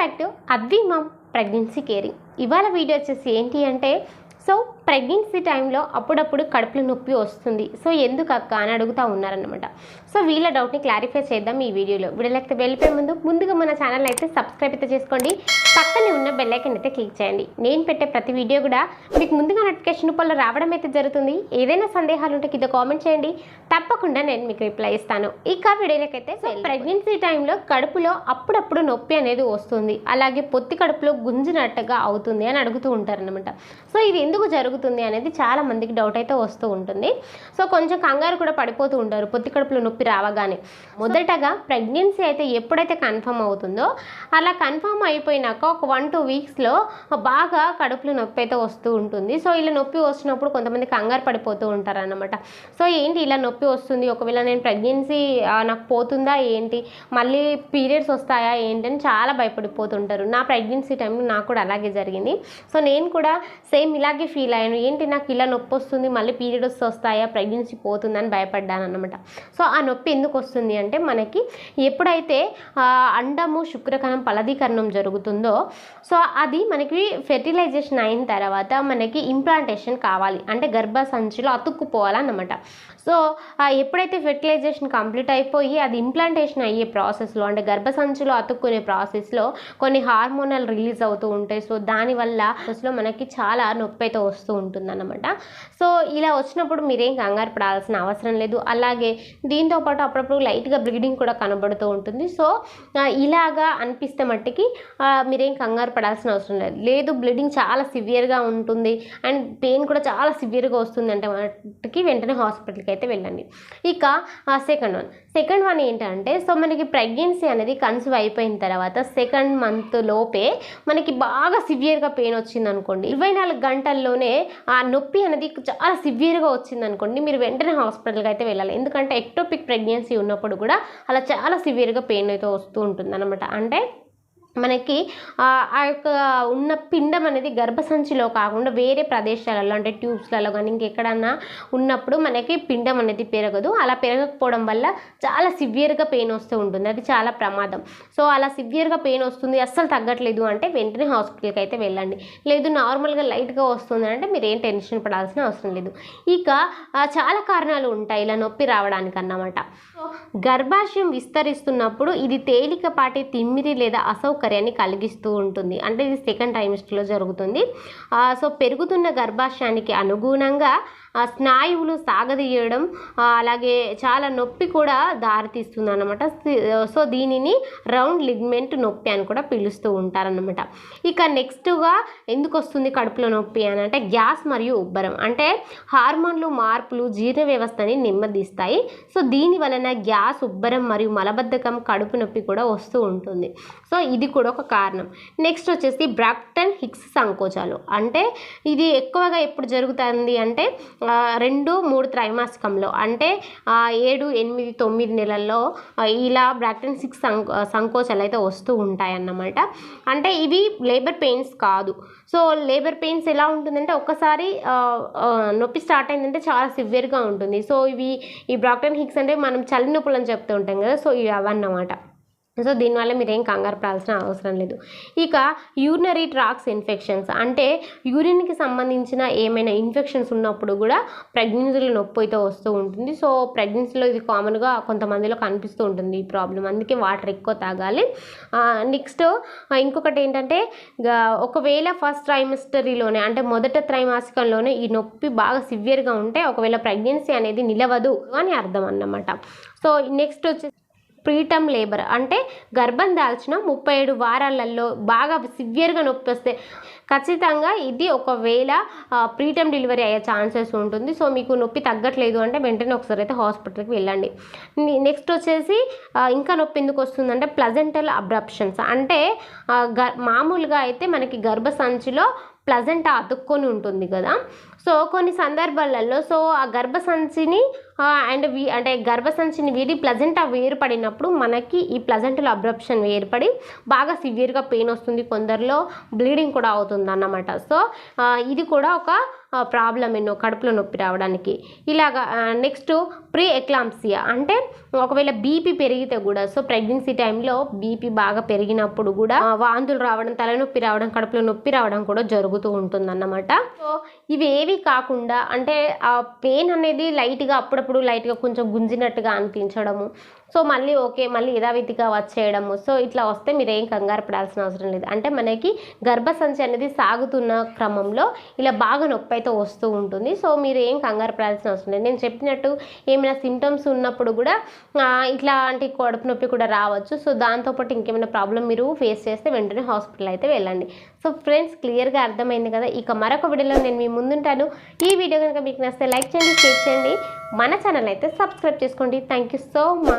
Back to Advi mom pregnancy caring ఇవాళ video వచ్చేసి ఏంటి అంటే సో ప్రెగ్నెన్సీ టైంలో అప్పుడప్పుడు కడుపులో నొప్పి వస్తుంది. సో ఎందుకు అక్క అని అడుగుతూ ఉన్నారనమాట సో వీళ్ళ డౌట్ని క్లారిఫై చేద్దాం ఈ వీడియోలో వీడియోలోకి వెళ్ళిపోయే ముందు ముందుగా మన ఛానల్ అయితే సబ్స్క్రైబ్ అయితే చేసుకోండి. పక్కనే ఉన్న బెల్ ఐకన్ అయితే క్లిక్ చేయండి. నేను పెట్టే ప్రతి వీడియో కూడా మీకు ముందుగా నోటిఫికేషన్ రూపంలో రావడం అయితే జరుగుతుంది. ఏదైనా సందేహాలు ఉంటే కింద కామెంట్ చేయండి. తప్పకుండా నేను మీకు రిప్లై ఇస్తాను. ఇక వీడియోలకైతే సో ప్రెగ్నెన్సీ టైంలో కడుపులో అప్పుడప్పుడు నొప్పి అనేది వస్తుంది. అలాగే పొత్తి కడుపులో గుంజినట్టుగా అవుతుంది అని అడుగుతూ ఉంటారనమాట సో ఇది ఎందుకు జరుగుతుంది అనేది చాలా మందికి డౌట్ అయితే వస్తూ ఉంటుంది. సో కొంచెం కంగారు కూడా పడిపోతూ ఉంటారు పొత్తి కడుపులో నొప్పి రావగానే. మొదటగా ప్రెగ్నెన్సీ అయితే ఎప్పుడైతే కన్ఫర్మ్ అవుతుందో అలా కన్ఫర్మ్ అయిపోయినాక ఒక వన్ టూ వీక్స్లో బాగా కడుపులో నొప్పి అయితే వస్తూ ఉంటుంది. సో ఇలా నొప్పి వచ్చినప్పుడు కొంతమంది కంగారు పడిపోతూ ఉంటారన్నమాట. సో ఏంటి ఇలా నొప్పి వస్తుంది? ఒకవేళ నేను ప్రెగ్నెన్సీ నాకు పోతుందా ఏంటి? మళ్ళీ పీరియడ్స్ వస్తాయా ఏంటి అని చాలా భయపడిపోతుంటారు. నా ప్రెగ్నెన్సీ టైంలో నాకు కూడా అలాగే జరిగింది. సో నేను కూడా సేమ్ ఇలాగే ఫీల్ అయ్యాను. ఏంటి నాకు ఇలా నొప్పి వస్తుంది? మళ్ళీ పీరియడ్స్ వస్తాయా? ప్రెగ్నెన్సీ పోతుందని భయపడ్డాను అనమాట సో ఆ నొప్పి ఎందుకు వస్తుంది అంటే మనకి ఎప్పుడైతే అండము శుక్రకణం ఫలదీకరణం జరుగుతుందో సో అది మనకి ఫెర్టిలైజేషన్ అయిన తర్వాత మనకి ఇంప్లాంటేషన్ కావాలి. అంటే గర్భసంచిలో అతుక్కుపోవాలన్నమాట. సో ఎప్పుడైతే ఫెర్టిలైజేషన్ కంప్లీట్ అయిపోయి అది ఇంప్లాంటేషన్ అయ్యే ప్రాసెస్లో అంటే గర్భసంచిలో అతుక్కునే ప్రాసెస్లో కొన్ని హార్మోనల్ రిలీజ్ అవుతూ ఉంటాయి. సో దానివల్ల అసలు మనకి చాలా నొప్పి అయితే వస్తూ ఉంటుందన్నమాట. సో ఇలా వచ్చినప్పుడు మీరేం కంగారు పడాల్సిన అవసరం లేదు. అలాగే దీంతో పాటు అప్పుడప్పుడు లైట్గా బ్లీడింగ్ కూడా కనబడుతూ ఉంటుంది. సో ఇలాగా అనిపిస్తే మట్టికి మీరేం కంగారు పడాల్సిన అవసరం లేదు. లేదు బ్లీడింగ్ చాలా సివియర్గా ఉంటుంది. అండ్ పెయిన్ కూడా చాలా సివియర్గా వస్తుంది అంటే వాటికి వెంటనే హాస్పిటల్కి అయితే వెళ్ళండి. ఇక సెకండ్ వన్. సెకండ్ వన్ ఏంటంటే సో మనకి ప్రెగ్నెన్సీ అనేది కన్సీవ్ అయిపోయిన తర్వాత సెకండ్ మంత్ లోపే మనకి బాగా సివియర్గా పెయిన్ వచ్చింది అనుకోండి ఇరవై నాలుగు గంటల్లోనే ఆ నొప్పి అనేది చాలా సివియర్గా వచ్చింది అనుకోండి మీరు వెంటనే హాస్పిటల్కి అయితే వెళ్ళాలి. ఎందుకంటే ఎక్టోపిక్ ప్రెగ్నెన్సీ ఉన్నప్పుడు కూడా అలా చాలా సివియర్గా పెయిన్ అయితే వస్తూ ఉంటుంది అనమాట అంటే మనకి ఆ యొక్క ఉన్న పిండం అనేది గర్భసంచిలో కాకుండా వేరే ప్రదేశాలలో అంటే ట్యూబ్స్లలో కానీ ఇంకెక్కడన్నా ఉన్నప్పుడు మనకి పిండం అనేది పెరగదు. అలా పెరగకపోవడం వల్ల చాలా సివియర్గా పెయిన్ వస్తూ ఉంటుంది. అది చాలా ప్రమాదం. సో అలా సివియర్గా పెయిన్ వస్తుంది అస్సలు తగ్గట్లేదు అంటే వెంటనే హాస్పిటల్కి అయితే వెళ్ళండి. లేదు నార్మల్గా లైట్గా వస్తుంది అంటే మీరు ఏం టెన్షన్ పడాల్సిన అవసరం లేదు. ఇక చాలా కారణాలు ఉంటాయి ఇలా నొప్పి రావడానికి అన్నమాట సో గర్భాశయం విస్తరిస్తున్నప్పుడు ఇది తేలికపాటి తిమ్మిరి లేదా అసౌకర్యాన్ని కలిగిస్తూ ఉంటుంది. అంటే ఇది సెకండ్ టైమిస్ట్లో జరుగుతుంది. సో పెరుగుతున్న గర్భాశయానికి అనుగుణంగా స్నాయువులు సాగదీయడం అలాగే చాలా నొప్పి కూడా దారితీస్తుంది అనమాట సో దీనిని రౌండ్ లిగ్మెంట్ నొప్పి అని కూడా పిలుస్తూ ఉంటారనమాట ఇక నెక్స్ట్గా ఎందుకు వస్తుంది కడుపులో నొప్పి అని అంటే గ్యాస్ మరియు ఉబ్బరం. అంటే హార్మోన్లు మార్పులు జీర్ణ వ్యవస్థని నెమ్మదిస్తాయి. సో దీని వలన గ్యాస్ ఉబ్బరం మరియు మలబద్ధకం కడుపు నొప్పి కూడా వస్తూ ఉంటుంది. సో ఇది కూడా ఒక కారణం. నెక్స్ట్ వచ్చేసి బ్రాక్టన్ హిక్స్ సంకోచాలు. అంటే ఇది ఎక్కువగా ఎప్పుడు జరుగుతుంది అంటే రెండు మూడు త్రైమాసికంలో. అంటే ఏడు ఎనిమిది తొమ్మిది నెలల్లో ఇలా బ్రాక్టన్ సిక్స్ సంకోచాలు అయితే వస్తూ ఉంటాయన్నమాట. అంటే ఇవి లేబర్ పెయిన్స్ కాదు. సో లేబర్ పెయిన్స్ ఎలా ఉంటుందంటే ఒక్కసారి నొప్పి స్టార్ట్ అయిందంటే చాలా సివియర్గా ఉంటుంది. సో ఇవి ఈ బ్రాక్టన్ హిక్స్ అంటే మనం చలి నొప్పులు అని చెప్తూ ఉంటాం కదా సో ఇవి అవన్నమాట. సో దీనివల్ల మీరు ఏం కంగారు పడాల్సిన అవసరం లేదు. ఇక యూరినరీ ట్రాక్స్ ఇన్ఫెక్షన్స్ అంటే యూరిన్కి సంబంధించిన ఏమైనా ఇన్ఫెక్షన్స్ ఉన్నప్పుడు కూడా ప్రెగ్నెన్సీలో నొప్పి అయితే వస్తూ ఉంటుంది. సో ప్రెగ్నెన్సీలో ఇది కామన్గా కొంతమందిలో కనిపిస్తూ ఉంటుంది ఈ ప్రాబ్లం అందుకే వాటర్ ఎక్కువ తాగాలి. నెక్స్ట్ ఇంకొకటి ఏంటంటే ఒకవేళ ఫస్ట్ ట్రైమిస్టరీలోనే అంటే మొదట త్రైమాసికంలోనే ఈ నొప్పి బాగా సివియర్గా ఉంటే ఒకవేళ ప్రెగ్నెన్సీ అనేది నిలవదు అని అర్థం అన్నమాట. సో నెక్స్ట్ వచ్చి ప్రీటమ్ లేబర్. అంటే గర్భం దాల్చిన ముప్పై ఏడు వారాలలో బాగా సివియర్గా నొప్పి వస్తే ఖచ్చితంగా ఇది ఒకవేళ ప్రీటమ్ డెలివరీ అయ్యే ఛాన్సెస్ ఉంటుంది. సో మీకు నొప్పి తగ్గట్లేదు అంటే వెంటనే ఒకసారి అయితే హాస్పిటల్కి వెళ్ళండి. నెక్స్ట్ వచ్చేసి ఇంకా నొప్పి ఎందుకు వస్తుందంటే ప్లజెంటల్ అబ్రప్షన్స్. అంటే మామూలుగా అయితే మనకి గర్భసంచిలో ప్లజెంట్ అతుక్కొని ఉంటుంది కదా. సో కొన్ని సందర్భాలలో సో ఆ గర్భసంచిని అండ్ వి అంటే గర్భసంచిని వీడి ప్లజెంటా వేరుపడినప్పుడు మనకి ఈ ప్లజెంటలో అబ్రప్షన్ ఏర్పడి బాగా సివియర్గా పెయిన్ వస్తుంది. కొందరిలో బ్లీడింగ్ కూడా అవుతుంది అన్నమాట సో ఇది కూడా ఒక ప్రాబ్లం ఎన్నో కడుపులో నొప్పి రావడానికి. ఇలాగా నెక్స్ట్ ప్రీ ఎక్లాంప్సియా అంటే ఒకవేళ బీపీ పెరిగితే కూడా సో ప్రెగ్నెన్సీ టైంలో బీపీ బాగా పెరిగినప్పుడు కూడా వాంతులు రావడం తలనొప్పి రావడం కడుపులో నొప్పి రావడం కూడా జరుగుతూ ఉంటుందన్నమాట. సో ఇవి ఏవి కాకుండా అంటే ఆ పెయిన్ అనేది లైట్గా అప్పుడప్పుడు లైట్గా కొంచెం గుంజినట్టుగా అనిపించడము. సో మళ్ళీ ఓకే మళ్ళీ యథావిధిగా వచ్చేయడము. సో ఇట్లా వస్తే మీరు ఏం కంగారు పడాల్సిన అవసరం లేదు. అంటే మనకి గర్భసంచి అనేది సాగుతున్న క్రమంలో ఇలా బాగా నొప్పి అయితే వస్తూ ఉంటుంది. సో మీరు ఏం కంగారు పడాల్సిన అవసరం లేదు. నేను చెప్పినట్టు ఏమైనా సిమ్టమ్స్ ఉన్నప్పుడు కూడా ఇట్లాంటి కడుపు నొప్పి కూడా రావచ్చు. సో దాంతోపాటు ఇంకేమైనా ప్రాబ్లం మీరు ఫేస్ చేస్తే వెంటనే హాస్పిటల్ అయితే వెళ్ళండి. సో ఫ్రెండ్స్ క్లియర్గా అర్థమైంది కదా. ఇక మరొక వీడియోలో నేను మీ ముందుంటాను. ఈ వీడియో కనుక మీకు నచ్చితే లైక్ చేయండి షేర్ చేయండి. మన ఛానల్ అయితే సబ్స్క్రైబ్ చేసుకోండి. Thank you so much